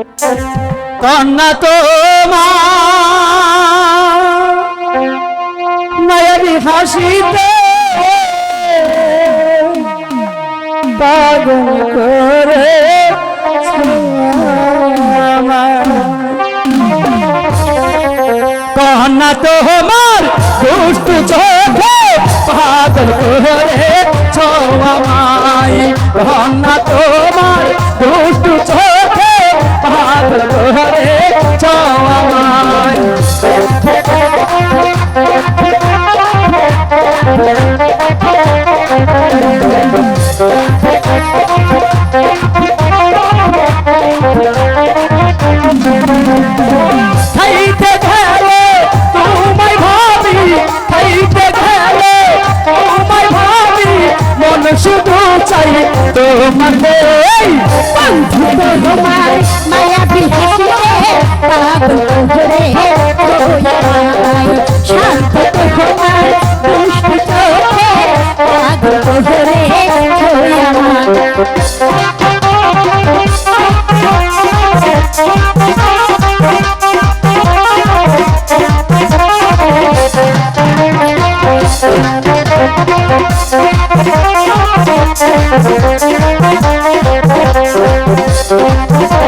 কন্যা তো মায়াবী হাসিতে পাগল করে কন্যা তোমার, দুষ্ট চোখে পাগল করে ছোয়ামাই কন্যা তোমার তোমাকে বন্ধু তোমার মায়াবী হাসিতে পাগল করে শান্ত তোমার দুষ্ট চোখে পাগল করে তোমায় ঘুমের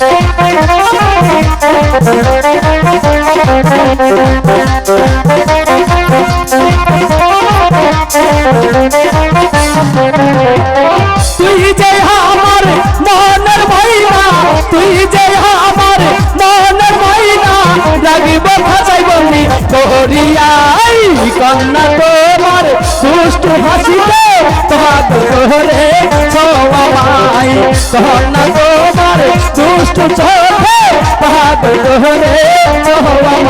তুই যে আমার মনের ময়না, তুই যে আমার মনের ময়না রাগিব ভাষাই বলি তোরিয়াই কন্যা তোমার সুষ্ঠ হাসিতে, তোমার ধরে ছোয়াই কন্যা তোমার দুষ্ট চোখে তোমার ধরে ছোয়াই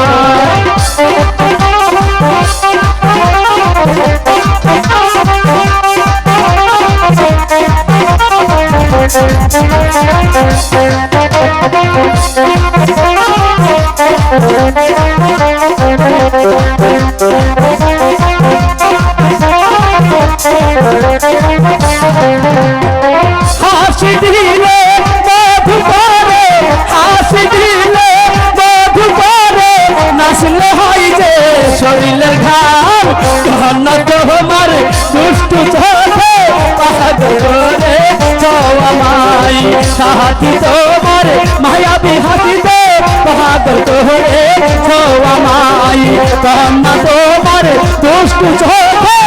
দুষ্ট চোখে করে চওয়ামাই সাহাতি তোমার মায়াবী হাসিতে পাহাড় করে চওয়ামাই কন্যা তোমার দুষ্ট চোখে